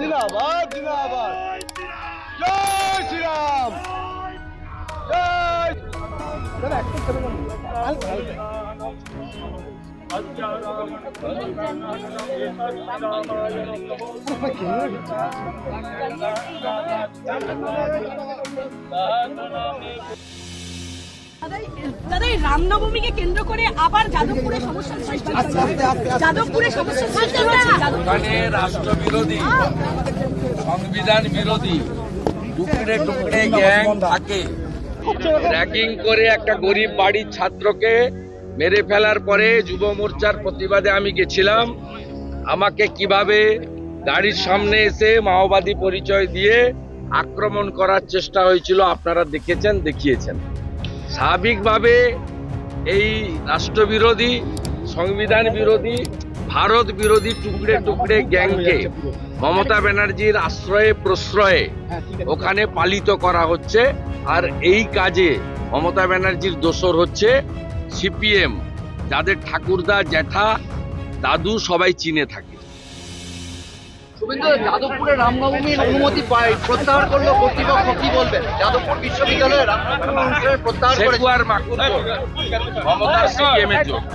জিন্দাবাদ জিন্দাবাদ। জয় শ্রীরাম। জয়। দাদা একটু দাদা এই রামনবমীকে কেন্দ্র করে আবার যাদবপুরে সমস্যার সৃষ্টি হচ্ছে। যাদবপুরে সমস্যার সৃষ্টি হচ্ছে যাদবপুরে। ওখানে রাষ্ট্রবিরোধী সংবিধান বিরোধী টুকরে টুকরে গ্যাং থাকে। র্যাগিং করে একটা গরিব বাড়ির ছাত্রকে মেরে ফেলার পরে যুব মোর্চার প্রতিবাদে আমি গেছিলাম। আমাকে কীভাবে গাড়ির সামনে এসে মাওবাদী পরিচয় দিয়ে আক্রমণ করার চেষ্টা হয়েছিল আপনারা দেখেছেন দেখিয়েছেন। স্বাভাবিকভাবে এই রাষ্ট্রবিরোধী, সংবিধান বিরোধী, ভারত বিরোধী টুকরে টুকরে গ্যাংকে মমতা ব্যানার্জির আশ্রয়ে প্রশ্রয়ে ওখানে পালিত করা হচ্ছে। আর এই কাজে মমতা ব্যানার্জির দোসর হচ্ছে সিপিএম। যাদের ঠাকুরদা, জ্যাঠা, দাদু সবাই চিনে থাকে। শুভেন্দু যাদবপুরে রামনবমীর অনুমতি পায় প্রত্যাহার করল কর্তৃপক্ষ কি বলবেন? যাদবপুর বিশ্ববিদ্যালয়ে রামনবমী প্রত্যাহার করে। মমতার সিপিএম এর জন্য